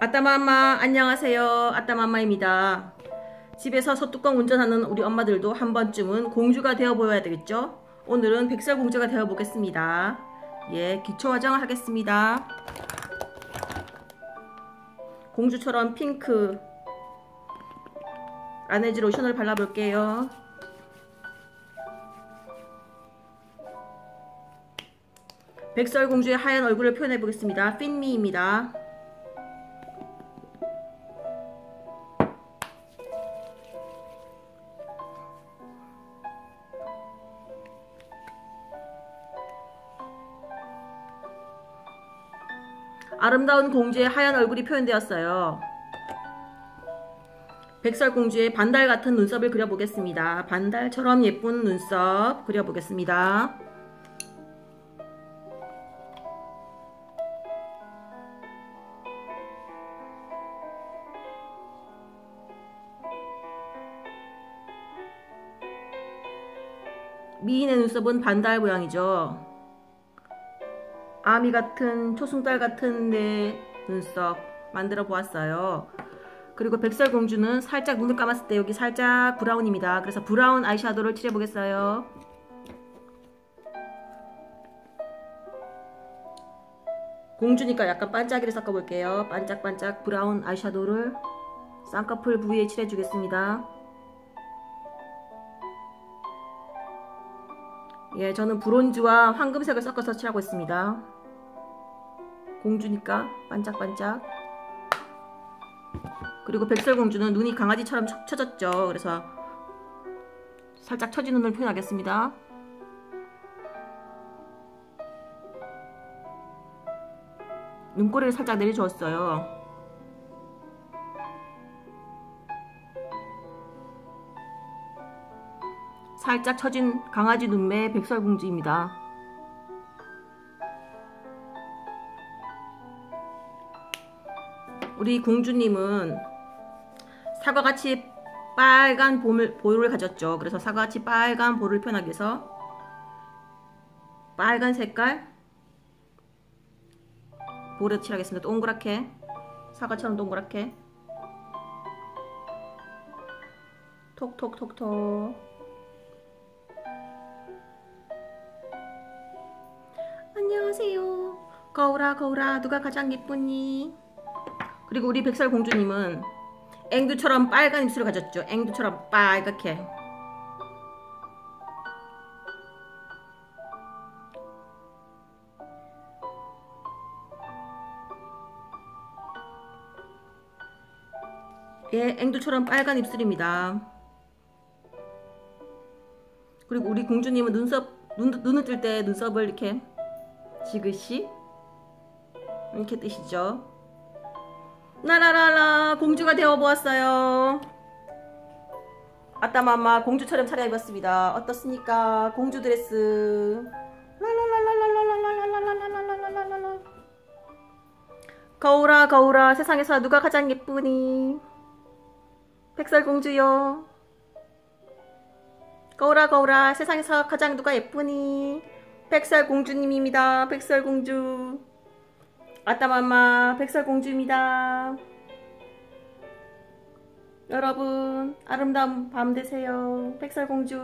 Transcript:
아따맘마 안녕하세요. 아따맘마입니다. 집에서 소뚜껑 운전하는 우리 엄마들도 한 번쯤은 공주가 되어 보여야 되겠죠? 오늘은 백설공주가 되어 보겠습니다. 예 기초 화장을 하겠습니다. 공주처럼 핑크 라네즈 로션을 발라볼게요. 백설공주의 하얀 얼굴을 표현해 보겠습니다. 핀미입니다 아름다운 공주의 하얀 얼굴이 표현되었어요. 백설 공주의 반달 같은 눈썹을 그려보겠습니다. 반달처럼 예쁜 눈썹 그려보겠습니다. 미인의 눈썹은 반달 모양이죠. 아미 같은 초승달 같은 내 눈썹 만들어 보았어요. 그리고 백설공주는 살짝 눈을 감았을 때 여기 살짝 브라운입니다. 그래서 브라운 아이샤도우를 칠해보겠어요. 공주니까 약간 반짝이를 섞어볼게요. 반짝반짝 브라운 아이샤도우를 쌍꺼풀 부위에 칠해주겠습니다. 예, 저는 브론즈와 황금색을 섞어서 칠하고 있습니다. 공주니까 반짝반짝. 그리고 백설공주는 눈이 강아지처럼 쳐졌죠. 그래서 살짝 처진 눈을 표현하겠습니다. 눈꼬리를 살짝 내려주었어요. 살짝 처진 강아지 눈매 백설공주입니다 우리 공주님은 사과같이 빨간 볼을, 볼을 가졌죠. 그래서 사과같이 빨간 볼을 표현하기 위해서 빨간 색깔 볼에 칠하겠습니다. 동그랗게 사과처럼 동그랗게 톡톡톡톡 안녕하세요. 거울아 거울아 누가 가장 예쁘니? 그리고 우리 백설 공주님은 앵두처럼 빨간 입술을 가졌죠. 앵두처럼 빨갛게. 예, 앵두처럼 빨간 입술입니다. 그리고 우리 공주님은 눈썹, 눈, 눈을 뜰 때 눈썹을 이렇게 지그시 이렇게 뜨시죠. 나라라라 공주가 되어보았어요. 아따마마 공주처럼 차려입었습니다. 어떻습니까? 공주 드레스. 거울아 거울아 세상에서 누가 가장 예쁘니 백설공주요 거울아 거울아 세상에서 가장 누가 예쁘니? 백설공주님입니다 백설공주 아따맘마 백설공주입니다. 여러분 아름다운 밤 되세요. 백설공주